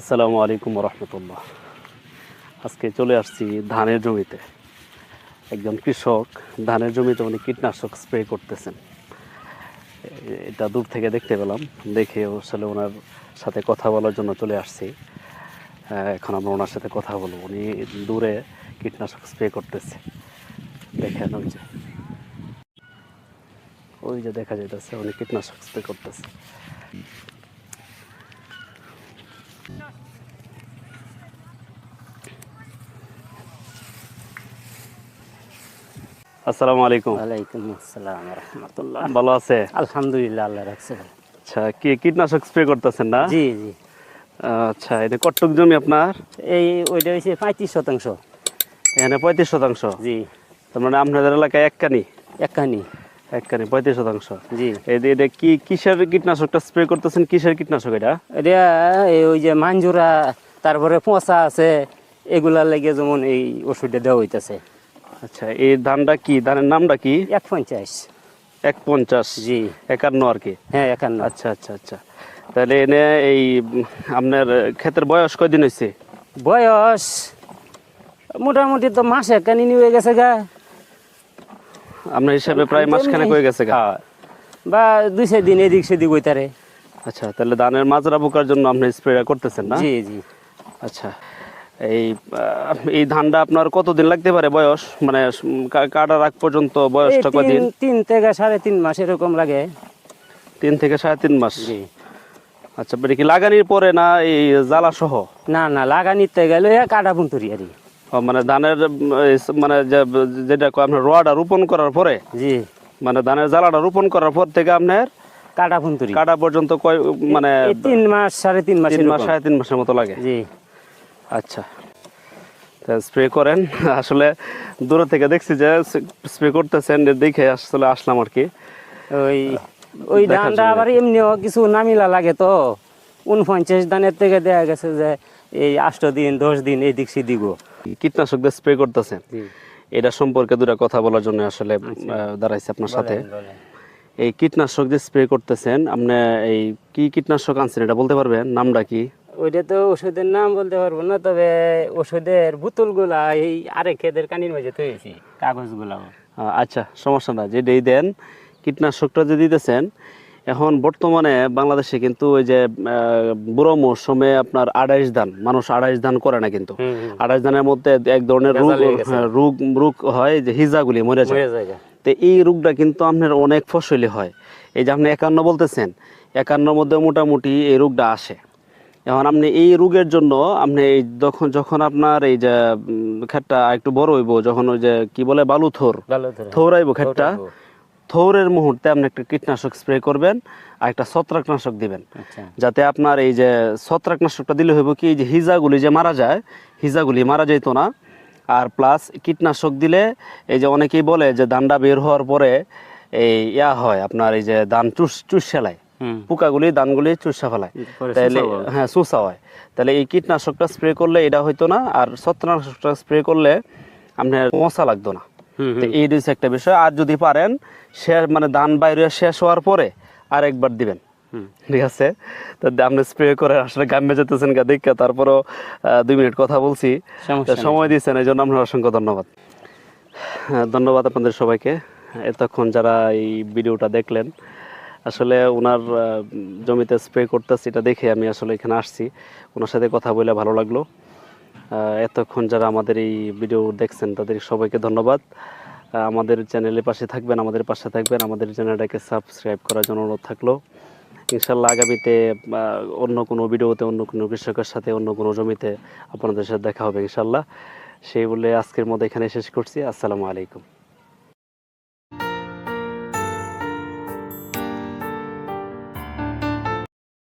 আসসালামু আলাইকুম রহমতুল্লাহ আজকে চলে আসছি ধানের জমিতে। একজন কৃষক ধানের জমিতে উনি কীটনাশক স্প্রে করতেছেন। এটা দূর থেকে দেখতে পেলাম, দেখে আসলে ওনার সাথে কথা বলার জন্য চলে আসছি। এখন আমরা ওনার সাথে কথা বলব। উনি দূরে কীটনাশক স্প্রে করতেছে। দেখেন ওই যে। ওই যে দেখা যাইতেছে, উনি কীটনাশক স্প্রে করতেছে। আসসালামু আলাইকুম। ওয়ালাইকুম আসসালাম রহমতুল্লাহ। ভালো আছে? আলহামদুলিল্লাহ আল্লাহ রাখছে। আচ্ছা কি কীটনাশক স্প্রে করতেছেন না? জি জি। আচ্ছা এটা কটক জমি আপনার? এই ওইটা হয়েছে পঁয়ত্রিশ শতাংশ। এখানে পঁয়ত্রিশ শতাংশ? জি। তার মানে আপনাদের এলাকায় এক কানি একখানি পঁয়ত্রিশ শতাংশ। জি। এটা কি কিসের কীটনাশকটা স্প্রে করতেছেন? কিসের কীটনাশক এটা? এটা এই ওই যে মাঞ্জুরা তারপরে পচা আছে এগুলা লেগে যেমন এই ওষুধটা দেওয়া হইতেছে। আচ্ছা এই ধানটা কি? ধানের নামটা কি? এক পঞ্চাশ। এক পঞ্চাশ। জি। একান্ন আর কি? হ্যাঁ একান্ন। আচ্ছা আচ্ছা আচ্ছা। তাহলে এনে এই আপনার ক্ষেতের বয়স কয়দিন হয়েছে? বয়স মোটামুটি তো মাসে একখানি নিয়ে গেছে গা। আপনার হিসাবে প্রায় মাসখানেক হয়ে গেছে গা? হ্যাঁ। বা দুই চার দিন এদিক সেদিক হইতারে আচ্ছা তাহলে ধানের মাজরা পোকার জন্য আপনি স্প্রে করতেছেন না? জি জি। আচ্ছা। এই এই ধানটা আপনার কতদিন লাগতে পারে বয়স? মানে কাটার আগ পর্যন্ত বয়সটা কদিন? তিন থেকে সাড়ে তিন মাস এরকম লাগে। তিন থেকে সাড়ে তিন মাস? আচ্ছা মানে কি লাগানির পরে না এই জ্বালা সহ না না লাগানিতে গেলে কাটা বুনতুরি আর মানে ধানের মানে যেটা আপনার রোয়াটা রোপণ করার পরে? জি। মানে ধানের জ্বালাটা রোপণ করার পর থেকে আপনার কাটা বুনতুরি কাটা পর্যন্ত কয় মানে তিন মাস সাড়ে তিন মাস তিন মাস সাড়ে তিন মাসের মতো লাগে। জি। আচ্ছা। স্প্রে করেন। আসলে দূরে থেকে দেখছি যে স্প্রে করতেছেন দেখে আসলে আসলাম আর কি। ওই ওই ধানটা আবার এমনিও কিছু নামিলা লাগে তো। উনপঞ্চাশ ধানের থেকে দেয়া গেছে যে এই আষ্ট দিন দশ দিন এই দিক সেদিক। কীটনাশক দিয়ে স্প্রে করতেছেন। এটা সম্পর্কে দুটা কথা বলার জন্য আসলে দাঁড়াইছে আপনার সাথে। এই কীটনাশক যে স্প্রে করতেছেন আপনি এই কি কীটনাশক আনছেন এটা বলতে পারবেন? নামটা কি? ওইটা তো ওষুধের নাম বলতে পারব না তবে ওষুধের বোতলগুলা এই আরেক খেদের কানির মাঝে তৈরি কাগজগুলা আচ্ছা সমস্যা না যে এই দেন কীটনাশকটা যে দিতেছেন এখন বর্তমানে বাংলাদেশে কিন্তু ওই যে বুড়ো মৌসুমে আপনার আড়াইশ ধান মানুষ আড়াইশ ধান করে না কিন্তু। আড়াইশ ধানের মধ্যে এক ধরনের রোগ হয়ে রোগ রোগ হয় যে হিজাগুলি মরে যায়। তো এই রোগটা কিন্তু আপনার অনেক ফসলি হয়। এই যে আপনি একান্ন বলতেছেন একান্নর মধ্যে মোটামুটি এই রোগটা আসে। এখন আপনি এই রোগের জন্য আপনি এই যখন যখন আপনার এই যে ক্ষেতটা একটু বড় হইব যখন ওই যে কি বলে বালু থোর ভালো ধরে থৌরাইব। ক্ষেতটা থৌরের মুহূর্তে আপনি একটা কীটনাশক স্প্রে করবেন আর একটা ছত্রাকনাশক দিবেন। আচ্ছা। যাতে আপনার এই যে ছত্রাকনাশকটা দিলে হইব কি এই যে হিজাগুলি যে মারা যায় হিজাগুলি মারা যাইতো না। আর প্লাস কীটনাশক দিলে এই যে অনেকেই বলে যে ধানটা বের হওয়ার পরে এই ইয়া হয় আপনার এই যে ধান চুষ চুষ হুম পোকাগুলি ধানগুলি চুষা ফেলায়। তাহলে হ্যাঁ। চুষা হয়। তাহলে এই কীটনাশকটা স্প্রে করলে এটা হইতো না আর ছত্রাকনাশকটা স্প্রে করলে আপনার মশা লাগতো না। এই হচ্ছে একটা বিষয়। আর যদি পারেন শেষ মানে ধান বাইরে শেষ হওয়ার পরে আরেকবার দিবেন। ঠিক আছে? তো আপনি স্প্রে করে আসলে গাম্মে যেতেছেন গা দেখে তারপরও দুই মিনিট কথা বলছি। সময় দিয়েছেন এই জন্য আপনার অসংখ্য ধন্যবাদ। হ্যাঁ, ধন্যবাদ আপনাদের সবাইকে। এতক্ষণ যারা এই ভিডিওটা দেখলেন আসলে ওনার জমিতে স্প্রে করতেছি, এটা দেখে আমি আসলে এখানে আসছি। ওনার সাথে কথা বলে ভালো লাগল। এতক্ষণ যারা আমাদের এই ভিডিও দেখছেন, তাদের সবাইকে ধন্যবাদ। আমাদের চ্যানেলের পাশে থাকবেন, আমাদের পাশে থাকবেন, আমাদের চ্যানেলটাকে সাবস্ক্রাইব করার জন্য অনুরোধ থাকল। ইনশাল্লাহ আগামীতে অন্য কোনো ভিডিওতে অন্য কোনো কৃষকের সাথে, অন্য কোনো জমিতে আপনাদের সাথে দেখা হবে ইনশাল্লাহ। সেই বলে আজকের মতো এখানে শেষ করছি। আসসালামু আলাইকুম।